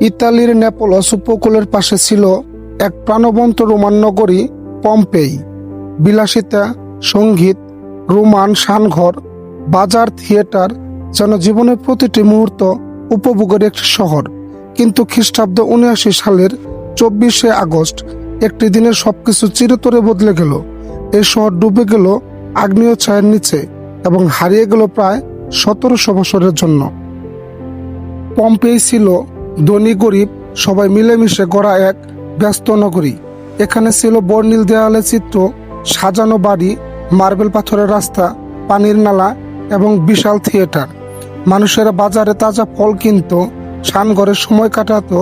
ইতালির নেপলস উপকূলের পাশে ছিল এক প্রাণবন্ত রোমান নগরী, পম্পেই। বিলাসিতা, সংগীত, রোমান শানঘর বাজার থিয়েটার যেন জীবনের প্রতিটি মুহূর্ত উপভোগের একটি শহর। কিন্তু খ্রিস্টাব্দ উনআশি সালের চব্বিশে আগস্ট একটি দিনে সবকিছু চিরতরে বদলে গেল। এই শহর ডুবে গেল আগ্নেয় ছায়ের নিচে এবং হারিয়ে গেল প্রায় সতেরোশো বছরের জন্য। পম্পেই ছিল ধনী গরিব সবাই মিলেমিশে গড়া এক ব্যস্ত নগরী। এখানে ছিল বর্ণিল দেওয়ালে চিত্র, সাজানো বাড়ি, মার্বেল পাথরের রাস্তা, পানির নালা এবং বিশাল থিয়েটার। মানুষেরা বাজারে তাজা ফল কিনত সানঘরে সময় কাটাতো,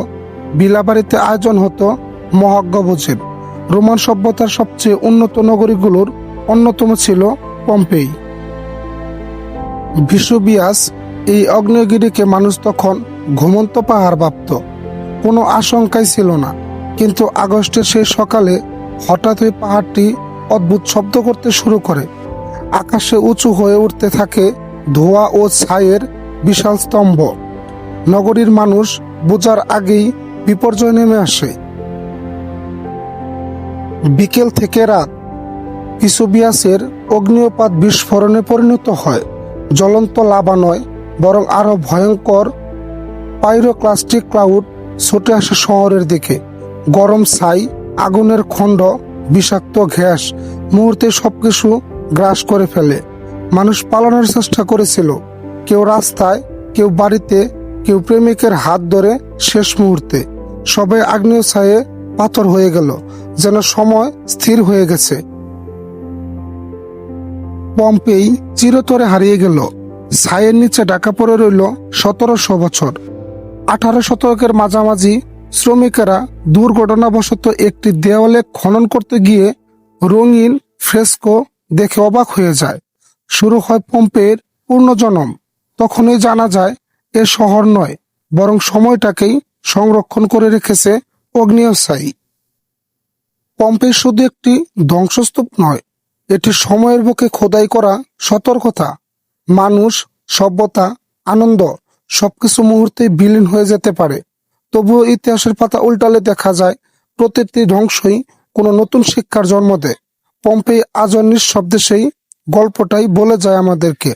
বিলাবাড়িতে আয়োজন হতো মহাজ্ঞভোজের রোমান সভ্যতার সবচেয়ে উন্নত নগরীগুলোর অন্যতম ছিল পম্পেই। ভিসুবিয়াস এই অগ্নেয়গিরিকে মানুষ তখন ঘুমন্ত পাহাড় ভাবত। কোনো আশঙ্কাই ছিল না। কিন্তু আগস্টের সেই সকালে হঠাৎ ওই পাহাড়টি অদ্ভুত শব্দ করতে শুরু করে। আকাশে উঁচু হয়ে উঠতে থাকে ধোঁয়া ও ছায়ের বিশাল স্তম্ভ। নগরীর মানুষ বোঝার আগেই বিপর্যয় নেমে আসে। বিকেল থেকে রাত। পিসুবিয়াসের অগ্নিয়পাত বিস্ফোরণে পরিণত হয়। জ্বলন্ত লাভা নয় বরং আরও ভয়ঙ্কর পাইরোক্লাস্টিক ক্লাউড ছুটে আসে শহরের দিকে। গরম ছাই, আগুনের খণ্ড, বিষাক্ত গ্যাস, মুহূর্তে সবকিছু গ্রাস করে ফেলে। মানুষ পালানোর চেষ্টা করেছিল। কেউ রাস্তায়, কেউ বাড়িতে, কেউ প্রেমিকের হাত ধরে শেষ মুহূর্তে। সবাই আগ্নেয় ছায়ে পাথর হয়ে গেল, যেন সময় স্থির হয়ে গেছে। পম্পেই চিরতরে হারিয়ে গেল। ছায়ের নিচে ঢাকা পড়ে রইল সতেরোশো বছর। আঠারো শতকের মাঝামাঝি শ্রমিকেরা দুর্ঘটনাবশত একটি দেওয়ালে খনন করতে গিয়ে রঙিন ফ্রেস্কো দেখে অবাক হয়ে যায়। শুরু হয় পম্পের পূর্ণজনম। তখনই জানা যায়, এ শহর নয়, বরং সময়টাকেই সংরক্ষণ করে রেখেছে অগ্নিয়সায়ী পম্পে শুধু একটি ধ্বংসস্তূপ নয়, এটি সময়ের বুকে খোদাই করা সতর্কতা। মানুষ, সভ্যতা, আনন্দ, সবকিছু মুহূর্তে বিলীন হয়ে যেতে পারে। তবুও ইতিহাসের পাতা উল্টালে দেখা যায়, প্রতিটি ধ্বংসই কোনো নতুন শিক্ষার জন্ম দেয়। পম্পে আজ নিঃশব্দে সেই গল্পটাই বলে যায় আমাদেরকে।